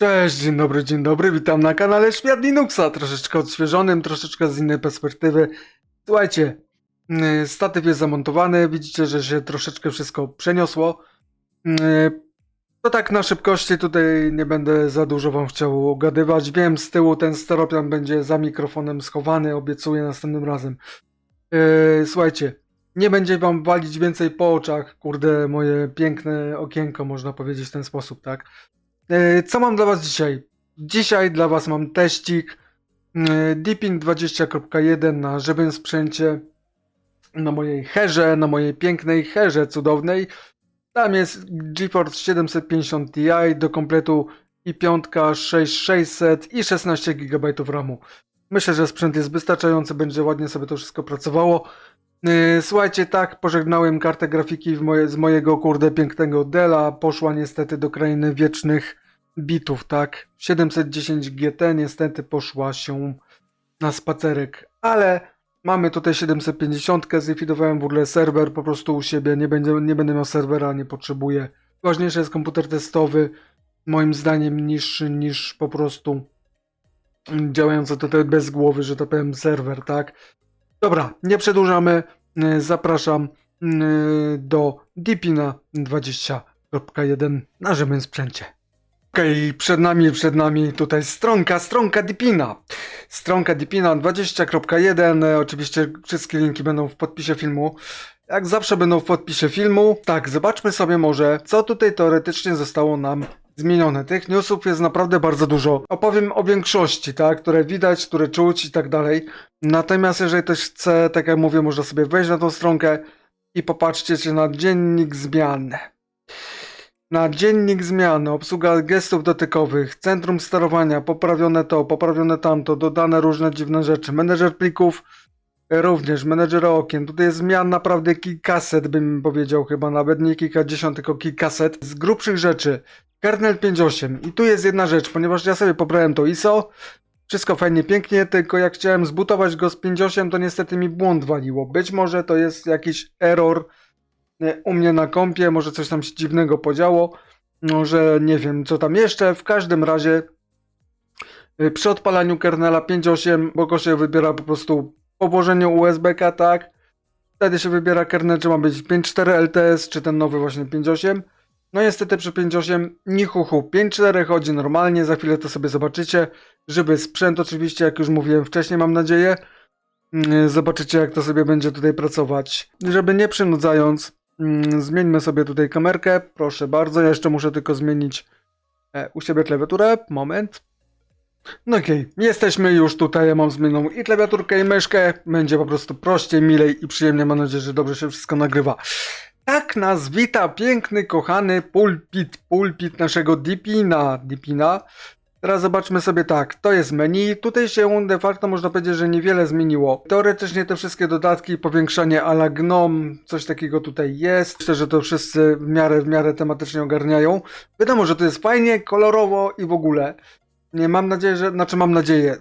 Cześć, dzień dobry, dzień dobry, witam na kanale Świat Linuxa, troszeczkę odświeżonym, troszeczkę z innej perspektywy. Słuchajcie, yy, statyw jest zamontowany, widzicie, że się troszeczkę wszystko przeniosło. Yy, To tak na szybkości, tutaj nie będę za dużo wam chciał ugadywać. Wiem, z tyłu ten steropian będzie za mikrofonem schowany, obiecuję następnym razem. Yy, Słuchajcie, nie będzie wam walić więcej po oczach, kurde, moje piękne okienko, można powiedzieć w ten sposób, tak? E, Co mam dla Was dzisiaj? Dzisiaj dla Was mam teścik e, Deepin 20.1 na żywym sprzęcie, na mojej herze, na mojej pięknej herze cudownej. Tam jest GeForce 750 Ti do kompletu i 5 6600 i 16 GB RAMu. Myślę, że sprzęt jest wystarczający, będzie ładnie sobie to wszystko pracowało. Yy, Słuchajcie, tak, pożegnałem kartę grafiki moje, z mojego kurde pięknego Dela. Poszła niestety do krainy wiecznych bitów, tak. 710 GT niestety poszła się na spacerek, ale mamy tutaj 750, zlikwidowałem w ogóle serwer po prostu u siebie, nie, będzie, nie będę miał serwera, nie potrzebuję. Ważniejszy jest komputer testowy, moim zdaniem niższy niż po prostu działający tutaj bez głowy, że tak powiem, serwer, tak. Dobra, nie przedłużamy. y, Zapraszam y, do Deepina 20.1 na żywym sprzęcie. Okej, przed nami, przed nami tutaj stronka, stronka Deepina. Stronka Deepina 20.1. e, Oczywiście wszystkie linki będą w podpisie filmu. Jak zawsze będą w podpisie filmu. Tak, zobaczmy sobie może, co tutaj teoretycznie zostało nam zmienione. Tych newsów jest naprawdę bardzo dużo. Opowiem o większości, tak, które widać, które czuć i tak dalej. Natomiast jeżeli ktoś chce, tak jak mówię, można sobie wejść na tą stronkę i popatrzcie się na dziennik zmian. Na dziennik zmian, obsługa gestów dotykowych, centrum sterowania, poprawione to, poprawione tamto, dodane różne dziwne rzeczy, menedżer plików, również menedżer okien. Tutaj jest zmian naprawdę kilkaset, bym powiedział, chyba nawet nie kilkadziesiąt, tylko kilkaset. Z grubszych rzeczy, kernel 5.8 i tu jest jedna rzecz, ponieważ ja sobie pobrałem to ISO, wszystko fajnie, pięknie, tylko jak chciałem zbutować go z 5.8, to niestety mi błąd waliło. Być może to jest jakiś error u mnie na kompie, może coś tam się dziwnego podziało, może nie wiem co tam jeszcze, w każdym razie y, przy odpalaniu kernela 5.8 Boko się wybiera po prostu po włożeniu USB-ka, tak, wtedy się wybiera kernel, czy ma być 5.4 LTS, czy ten nowy właśnie 5.8, no niestety przy 5.8 ni chuchu, 5.4 chodzi normalnie, za chwilę to sobie zobaczycie, żeby sprzęt oczywiście, jak już mówiłem wcześniej mam nadzieję, Mm, Zobaczycie, jak to sobie będzie tutaj pracować. Żeby nie przynudzając, mm, zmieńmy sobie tutaj kamerkę. Proszę bardzo, ja jeszcze muszę tylko zmienić e, u siebie klawiaturę. Moment. No okej, jesteśmy już tutaj. Ja mam zmienioną i klawiaturkę, i myszkę. Będzie po prostu prościej, milej i przyjemnie. Mam nadzieję, że dobrze się wszystko nagrywa. Tak nas wita piękny, kochany pulpit, pulpit naszego Deepina. Deepina. Teraz zobaczmy sobie tak, to jest menu, tutaj się de facto można powiedzieć, że niewiele zmieniło. Teoretycznie te wszystkie dodatki, powiększanie a la GNOME, coś takiego tutaj jest. Myślę, że to wszyscy w miarę, w miarę tematycznie ogarniają. Wiadomo, że to jest fajnie, kolorowo i w ogóle. Nie mam nadzieję, że, znaczy mam nadzieję.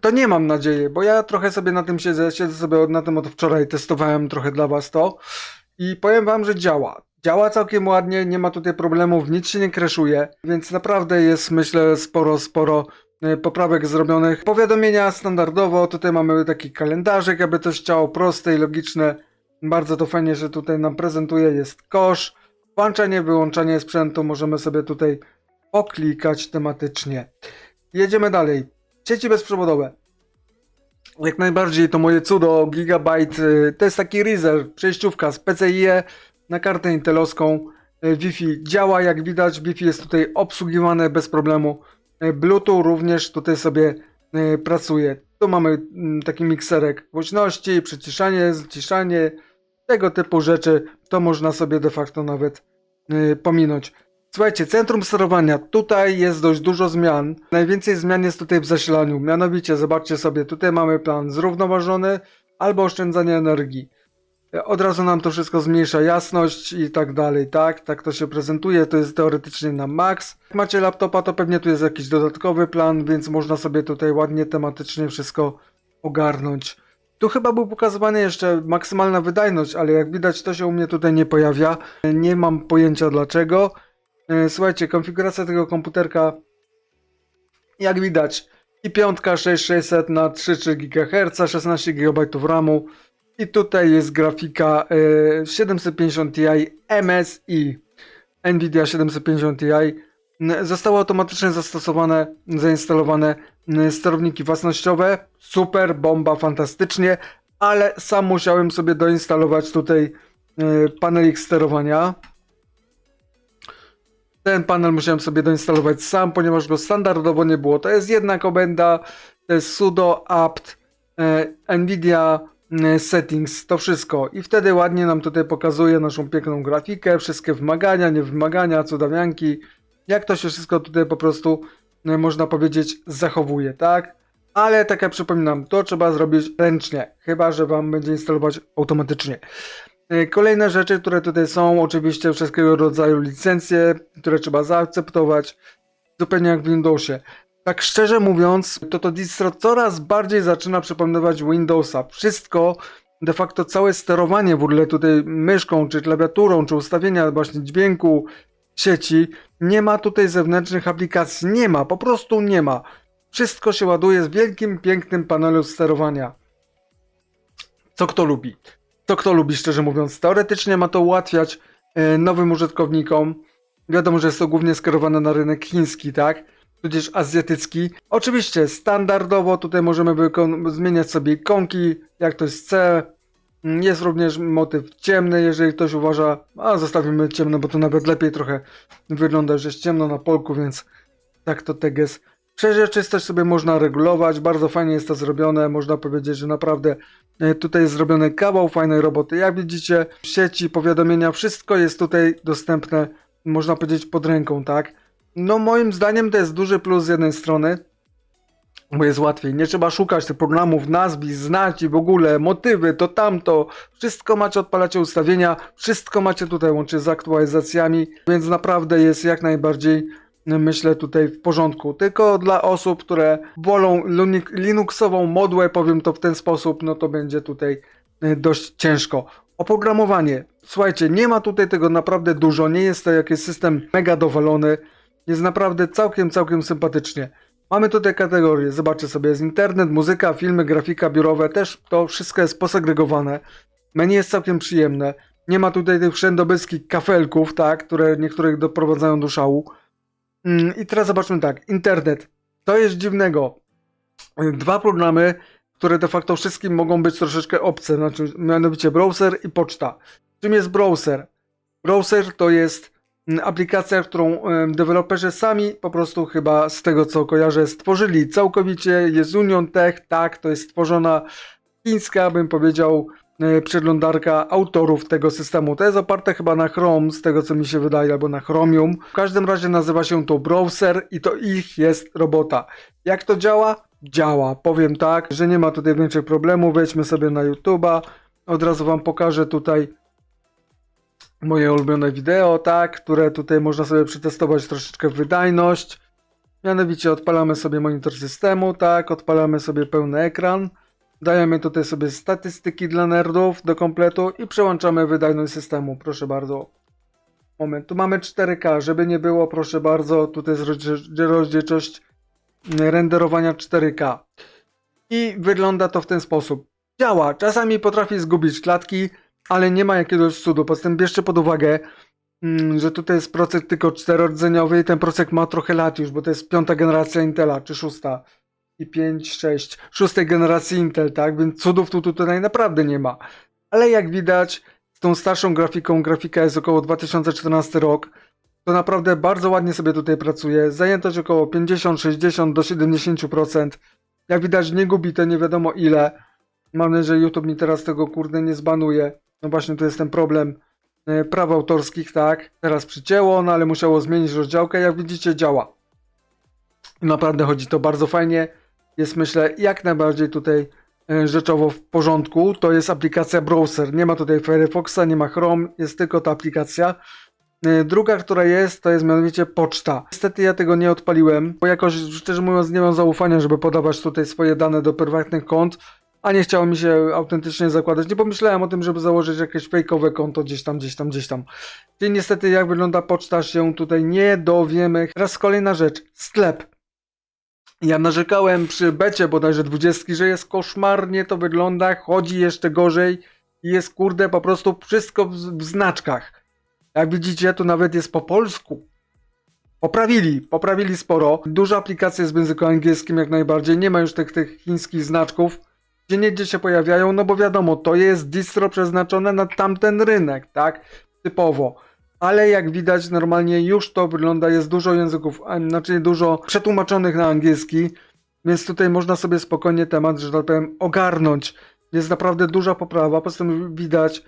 To nie mam nadziei, bo ja trochę sobie na tym siedzę, siedzę sobie na tym od wczoraj, testowałem trochę dla was to i powiem wam, że działa. Działa całkiem ładnie, nie ma tutaj problemów, nic się nie kreszuje, więc naprawdę jest myślę sporo, sporo e, poprawek zrobionych. Powiadomienia standardowo, tutaj mamy taki kalendarzyk, jakby coś chciało proste i logiczne. Bardzo to fajnie, że tutaj nam prezentuje, jest kosz. Włączanie, wyłączanie sprzętu możemy sobie tutaj poklikać tematycznie. Jedziemy dalej. Sieci bezprzewodowe. Jak najbardziej to moje cudo, Gigabyte, y, to jest taki Razer, przejściówka z PCIe na kartę intelowską. Y, Wi-Fi działa, jak widać, Wi-Fi jest tutaj obsługiwane bez problemu. Y, Bluetooth również tutaj sobie pracuje. Tu mamy mm, taki mikserek głośności, przyciszanie, zciszanie, tego typu rzeczy. To można sobie de facto nawet pominąć. Słuchajcie, centrum sterowania. Tutaj jest dość dużo zmian. Najwięcej zmian jest tutaj w zasilaniu. Mianowicie, zobaczcie sobie, tutaj mamy plan zrównoważony albo oszczędzanie energii. Od razu nam to wszystko zmniejsza jasność i tak dalej, tak? Tak to się prezentuje, to jest teoretycznie na max. Jak macie laptopa, to pewnie tu jest jakiś dodatkowy plan, więc można sobie tutaj ładnie tematycznie wszystko ogarnąć. Tu chyba był pokazywany jeszcze maksymalna wydajność, ale jak widać to się u mnie tutaj nie pojawia. Nie mam pojęcia dlaczego. E, Słuchajcie, konfiguracja tego komputerka Jak widać, i piątka 6600 na 3,3 GHz, 16 GB RAMu. I tutaj jest grafika e, 750 Ti MSI. Nvidia 750 Ti. Zostały automatycznie zastosowane, zainstalowane sterowniki własnościowe. Super, bomba, fantastycznie. Ale sam musiałem sobie doinstalować tutaj e, panelik sterowania. Ten panel musiałem sobie doinstalować sam, ponieważ go standardowo nie było. To jest jedna komenda, to jest sudo apt e, nvidia e, settings, to wszystko. I wtedy ładnie nam tutaj pokazuje naszą piękną grafikę, wszystkie wymagania, niewymagania, cudawianki. Jak to się wszystko tutaj po prostu, e, można powiedzieć, zachowuje, tak? Ale tak jak przypominam, to trzeba zrobić ręcznie, chyba że Wam będzie instalować automatycznie. E, Kolejne rzeczy, które tutaj są, oczywiście wszystkiego rodzaju licencje, które trzeba zaakceptować, zupełnie jak w Windowsie. Tak szczerze mówiąc, to to distro coraz bardziej zaczyna przypominawać Windowsa. Wszystko, de facto całe sterowanie w ogóle tutaj myszką, czy klawiaturą, czy ustawienia właśnie dźwięku, sieci, nie ma tutaj zewnętrznych aplikacji. Nie ma, po prostu nie ma. Wszystko się ładuje z wielkim, pięknym panelu sterowania. Co kto lubi? To kto lubi, szczerze mówiąc. Teoretycznie ma to ułatwiać e, nowym użytkownikom. Wiadomo, że jest to głównie skierowane na rynek chiński, tak? Tudzież azjatycki. Oczywiście, standardowo tutaj możemy zmieniać sobie ikonki, jak to jest C. Jest również motyw ciemny, jeżeli ktoś uważa, a zostawimy ciemno, bo to nawet lepiej trochę wygląda, że jest ciemno na polku, więc tak to teges. Przeźroczystość sobie można regulować, bardzo fajnie jest to zrobione, można powiedzieć, że naprawdę tutaj jest zrobiony kawał fajnej roboty. Jak widzicie, sieci, powiadomienia, wszystko jest tutaj dostępne, można powiedzieć, pod ręką, tak? No moim zdaniem to jest duży plus z jednej strony, bo jest łatwiej. Nie trzeba szukać tych programów, nazwisk, znać i w ogóle, motywy, to tamto. Wszystko macie, odpalacie ustawienia, wszystko macie tutaj łącznie z aktualizacjami, więc naprawdę jest jak najbardziej myślę tutaj w porządku. Tylko dla osób, które wolą Linuxową modłę, powiem to w ten sposób, no to będzie tutaj e, dość ciężko. Oprogramowanie. Słuchajcie, nie ma tutaj tego naprawdę dużo, nie jest to jakiś system mega dowalony. Jest naprawdę całkiem, całkiem sympatycznie. Mamy tutaj kategorie, zobaczcie sobie, jest internet, muzyka, filmy, grafika biurowe, też to wszystko jest posegregowane. Menu jest całkiem przyjemne. Nie ma tutaj tych wszędobylskich kafelków, tak, które niektórych doprowadzają do szału. Mm, I teraz zobaczmy tak, internet. To jest dziwnego. Dwa programy, które de facto wszystkim mogą być troszeczkę obce, znaczy mianowicie browser i poczta. Czym jest browser? Browser to jest mm, aplikacja, którą deweloperzy sami po prostu chyba z tego co kojarzę stworzyli całkowicie. Jest Union Tech, tak, to jest stworzona chińska, bym powiedział, przeglądarka autorów tego systemu. To jest oparte chyba na Chrome, z tego co mi się wydaje, albo na Chromium. W każdym razie nazywa się to browser i to ich jest robota. Jak to działa? Działa. Powiem tak, że nie ma tutaj większych problemów. Wejdźmy sobie na YouTube'a. Od razu wam pokażę tutaj moje ulubione wideo, tak, które tutaj można sobie przetestować troszeczkę wydajność. Mianowicie odpalamy sobie monitor systemu, tak, odpalamy sobie pełny ekran. Dajemy tutaj sobie statystyki dla nerdów do kompletu i przełączamy wydajność systemu, proszę bardzo. Moment, tu mamy 4K, żeby nie było, proszę bardzo, tutaj jest rozdziel- rozdzielczość renderowania 4K. I wygląda to w ten sposób. Działa, czasami potrafi zgubić klatki, ale nie ma jakiegoś cudu. Poza tym bierzcie pod uwagę, mm, że tutaj jest procek tylko czterodzeniowy i ten procek ma trochę lat już, bo to jest piąta generacja Intela, czy szósta. I 5, 6, szóstej generacji Intel, tak? Więc cudów tu tutaj naprawdę nie ma. Ale jak widać, z tą starszą grafiką, grafika jest około 2014 rok, to naprawdę bardzo ładnie sobie tutaj pracuje. Zajętość około 50, 60 do 70%. Jak widać, nie gubi to nie wiadomo ile. Mam nadzieję, że YouTube mi teraz tego kurde nie zbanuje. No właśnie, tu jest ten problem e, praw autorskich, tak? Teraz przycięło, no ale musiało zmienić rozdziałkę. Jak widzicie, działa. Naprawdę chodzi to bardzo fajnie. Jest myślę jak najbardziej tutaj e, rzeczowo w porządku. To jest aplikacja browser. Nie ma tutaj Firefoxa, nie ma Chrome, jest tylko ta aplikacja. E, Druga, która jest, to jest mianowicie poczta. Niestety ja tego nie odpaliłem, bo jakoś szczerze mówiąc nie mam zaufania, żeby podawać tutaj swoje dane do prywatnych kont, a nie chciało mi się autentycznie zakładać. Nie pomyślałem o tym, żeby założyć jakieś fejkowe konto gdzieś tam, gdzieś tam, gdzieś tam. Czyli niestety jak wygląda poczta się tutaj nie dowiemy. Teraz kolejna rzecz, sklep. Ja narzekałem przy becie bodajże 20, że jest koszmarnie, to wygląda, chodzi jeszcze gorzej i jest kurde po prostu wszystko w, w znaczkach. Jak widzicie, tu nawet jest po polsku. Poprawili, poprawili sporo. Dużo aplikacji jest w języku angielskim jak najbardziej. Nie ma już tych, tych chińskich znaczków. Gdzie niegdzie się pojawiają, no bo wiadomo, to jest distro przeznaczone na tamten rynek, tak? Typowo. Ale jak widać, normalnie już to wygląda, jest dużo języków, znaczy dużo przetłumaczonych na angielski, więc tutaj można sobie spokojnie temat, że tak powiem, ogarnąć. Jest naprawdę duża poprawa, poza tym widać,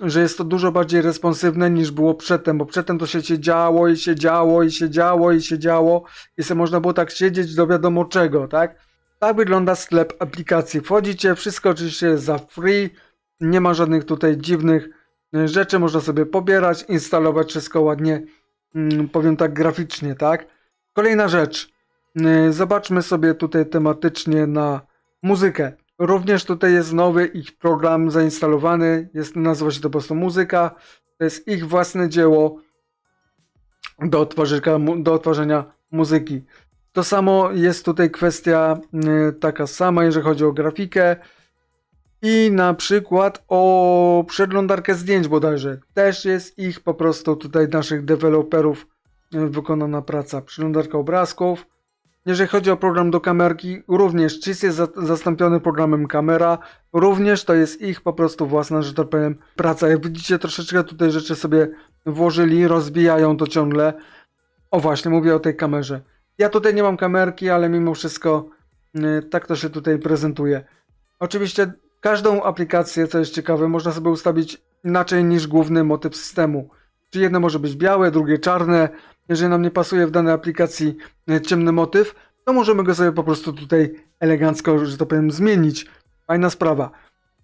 że jest to dużo bardziej responsywne niż było przedtem, bo przedtem to się, się działo i się działo i się działo i się działo i sobie można było tak siedzieć do wiadomo czego, tak? Tak wygląda sklep aplikacji. Wchodzicie, wszystko oczywiście jest za free, nie ma żadnych tutaj dziwnych rzeczy, można sobie pobierać, instalować wszystko ładnie, mm, powiem tak graficznie, tak? Kolejna rzecz, y, zobaczmy sobie tutaj tematycznie na muzykę. Również tutaj jest nowy ich program zainstalowany, jest, nazywa się to po prostu muzyka, to jest ich własne dzieło do, do odtwarzania muzyki. To samo jest tutaj kwestia y, taka sama, jeżeli chodzi o grafikę i na przykład o przeglądarkę zdjęć bodajże. Też jest ich po prostu tutaj naszych deweloperów y, wykonana praca. Przeglądarka obrazków. Jeżeli chodzi o program do kamerki, również CIS jest za zastąpiony programem kamera. Również to jest ich po prostu własna, że tak powiem, praca. Jak widzicie, troszeczkę tutaj rzeczy sobie włożyli, rozbijają to ciągle. O właśnie, mówię o tej kamerze. Ja tutaj nie mam kamerki, ale mimo wszystko y, tak to się tutaj prezentuje. Oczywiście każdą aplikację, co jest ciekawe, można sobie ustawić inaczej niż główny motyw systemu. Czyli jedno może być białe, drugie czarne. Jeżeli nam nie pasuje w danej aplikacji y, ciemny motyw, to możemy go sobie po prostu tutaj elegancko, że to powiem, zmienić. Fajna sprawa.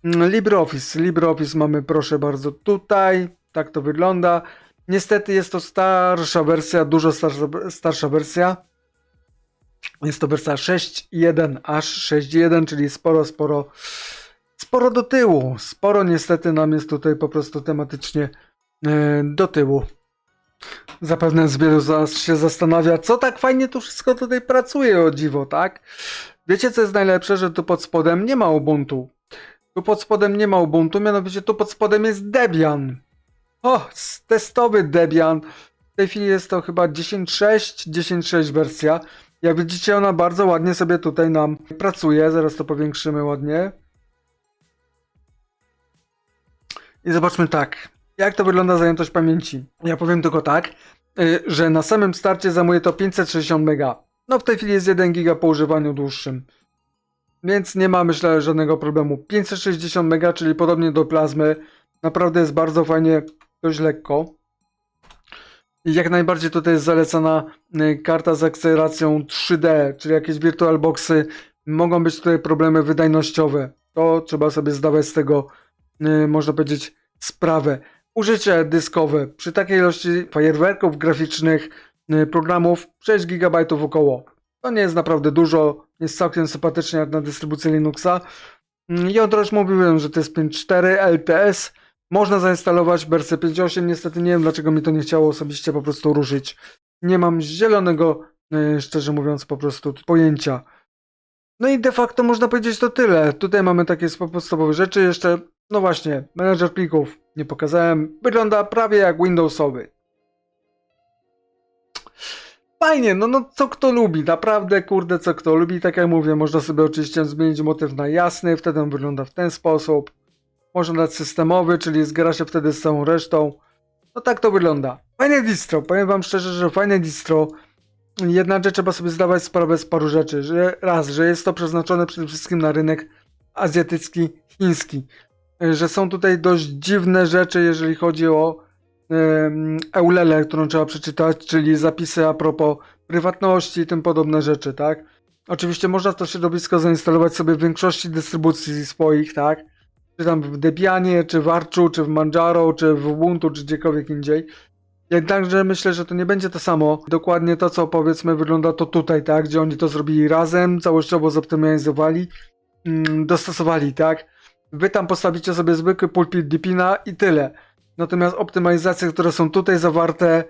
Mm, LibreOffice. LibreOffice mamy, proszę bardzo, tutaj. Tak to wygląda. Niestety jest to starsza wersja, dużo starsza, starsza wersja. Jest to wersja 6.1 aż 6.1, czyli sporo, sporo, sporo do tyłu. Sporo niestety nam jest tutaj po prostu tematycznie e, do tyłu. Zapewne z wielu z was się zastanawia, co tak fajnie tu wszystko tutaj pracuje, o dziwo, tak? Wiecie, co jest najlepsze, że tu pod spodem nie ma Ubuntu. Tu pod spodem nie ma Ubuntu, mianowicie tu pod spodem jest Debian. O, testowy Debian. W tej chwili jest to chyba 10.6, 10.6 wersja. Jak widzicie, ona bardzo ładnie sobie tutaj nam pracuje. Zaraz to powiększymy ładnie. I zobaczmy tak. Jak to wygląda zajętość pamięci? Ja powiem tylko tak, y, że na samym starcie zajmuje to 560 MB. No w tej chwili jest 1 GB po używaniu dłuższym. Więc nie ma myślę żadnego problemu. 560 MB, czyli podobnie do plazmy. Naprawdę jest bardzo fajnie, dość lekko. I jak najbardziej tutaj jest zalecana y, karta z akceleracją 3D, czyli jakieś VirtualBoxy. Mogą być tutaj problemy wydajnościowe. To trzeba sobie zdawać z tego, można powiedzieć, sprawę. Użycie dyskowe przy takiej ilości fajerwerków graficznych, y, programów 6 GB około. To nie jest naprawdę dużo, jest całkiem sympatycznie jak na dystrybucji Linuxa. Mm, Ja od razu mówiłem, że to jest 5.4 LTS. Można zainstalować wersję 5.8. Niestety nie wiem, dlaczego mi to nie chciało osobiście po prostu ruszyć. Nie mam zielonego, y, szczerze mówiąc, po prostu pojęcia. No i de facto można powiedzieć to tyle. Tutaj mamy takie podstawowe rzeczy. Jeszcze, no właśnie, menedżer plików nie pokazałem. Wygląda prawie jak Windowsowy. Fajnie, no, no co kto lubi, naprawdę kurde co kto lubi, tak jak mówię, można sobie oczywiście zmienić motyw na jasny, wtedy on wygląda w ten sposób. Można dać systemowy, czyli zgra się wtedy z całą resztą. No tak to wygląda. Fajne distro, powiem wam szczerze, że fajne distro. Jednakże trzeba sobie zdawać sprawę z paru rzeczy, że raz, że jest to przeznaczone przede wszystkim na rynek azjatycki, chiński. Że są tutaj dość dziwne rzeczy, jeżeli chodzi o em, Eulele, którą trzeba przeczytać, czyli zapisy a propos prywatności i tym podobne rzeczy, tak? Oczywiście można to środowisko zainstalować sobie w większości dystrybucji swoich, tak? Czy tam w Debianie, czy w Archu, czy w Manjaro, czy w Ubuntu, czy gdziekolwiek indziej. Jednakże myślę, że to nie będzie to samo. Dokładnie to, co powiedzmy wygląda to tutaj, tak? Gdzie oni to zrobili razem, całościowo zoptymalizowali, mm, dostosowali, tak? Wy tam postawicie sobie zwykły pulpit Deepina i tyle. Natomiast optymalizacje, które są tutaj zawarte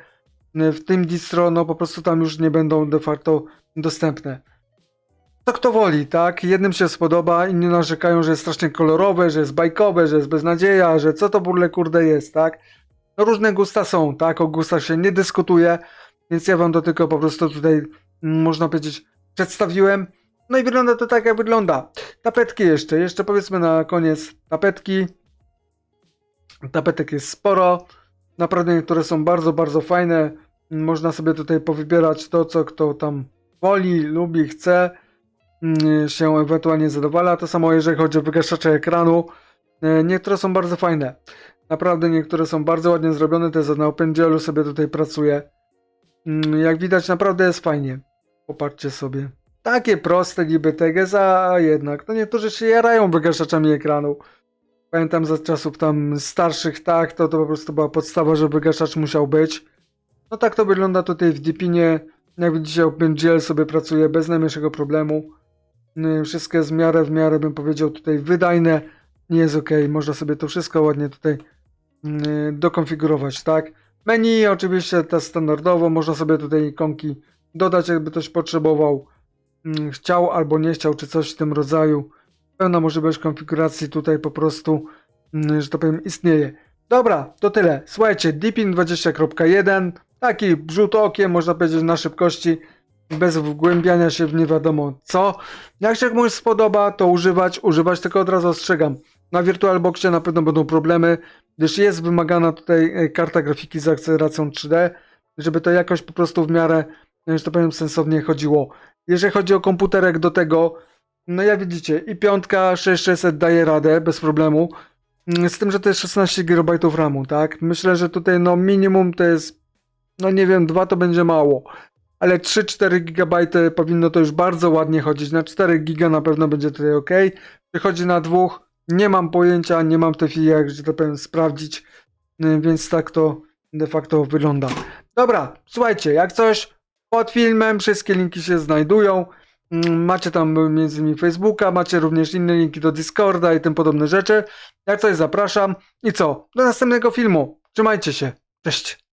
y, w tym distro, no po prostu tam już nie będą de facto dostępne. to kto woli, tak? Jednym się spodoba, inni narzekają, że jest strasznie kolorowe, że jest bajkowe, że jest beznadzieja, że co to burle kurde jest, tak? No różne gusta są, tak? O gustach się nie dyskutuje, więc ja wam to tylko po prostu tutaj, mm, można powiedzieć, przedstawiłem. No i wygląda to tak, jak wygląda. Tapetki jeszcze, jeszcze powiedzmy na koniec tapetki. Tapetek jest sporo. Naprawdę niektóre są bardzo, bardzo fajne. Można sobie tutaj powybierać to, co kto tam woli, lubi, chce, mm, się ewentualnie zadowala. To samo jeżeli chodzi o wygaszacze ekranu. E, Niektóre są bardzo fajne. Naprawdę niektóre są bardzo ładnie zrobione. To jest na OpenGL sobie tutaj pracuje. Mm, Jak widać naprawdę jest fajnie. Popatrzcie sobie. Takie proste niby TGS, a jednak no niektórzy się jarają wygaszaczami ekranu. Pamiętam za czasów tam starszych, tak, to, to po prostu była podstawa, że wygaszacz musiał być. No tak to wygląda tutaj w Deepinie. Jak widzicie, OpenGL sobie pracuje bez najmniejszego problemu. Yy, Wszystko jest w miarę, w miarę bym powiedział tutaj wydajne. Nie jest ok, można sobie to wszystko ładnie tutaj yy, dokonfigurować, tak. Menu oczywiście to standardowo, można sobie tutaj ikonki dodać, jakby ktoś potrzebował. Yy, Chciał albo nie chciał, czy coś w tym rodzaju. Pełna możliwość konfiguracji tutaj po prostu, yy, że to powiem, istnieje. Dobra, to tyle. Słuchajcie, Deepin 20.1, taki rzut okiem, można powiedzieć, na szybkości, bez wgłębiania się w nie wiadomo co. Jak się komuś spodoba, to używać, używać, tylko od razu ostrzegam. Na VirtualBoxie na pewno będą problemy, gdyż jest wymagana tutaj e, karta grafiki z akceleracją 3D, żeby to jakoś po prostu w miarę, e, że to powiem, sensownie chodziło. Jeżeli chodzi o komputerek do tego, no jak widzicie, i piątka 6600 daje radę bez problemu. Mm, Z tym, że to jest 16 GB RAMu, tak? Myślę, że tutaj no minimum to jest, no nie wiem, 2 to będzie mało. Ale 3-4 GB powinno to już bardzo ładnie chodzić. Na 4 GB na pewno będzie tutaj ok. Czy chodzi na dwóch? Nie mam pojęcia, nie mam tej jak, że tak powiem, sprawdzić. Y, Więc tak to de facto wygląda. Dobra, słuchajcie, jak coś pod filmem, wszystkie linki się znajdują. Mm, Macie tam między innymi Facebooka, macie również inne linki do Discorda i tym podobne rzeczy. Jak coś zapraszam. I co? Do następnego filmu. Trzymajcie się. Cześć.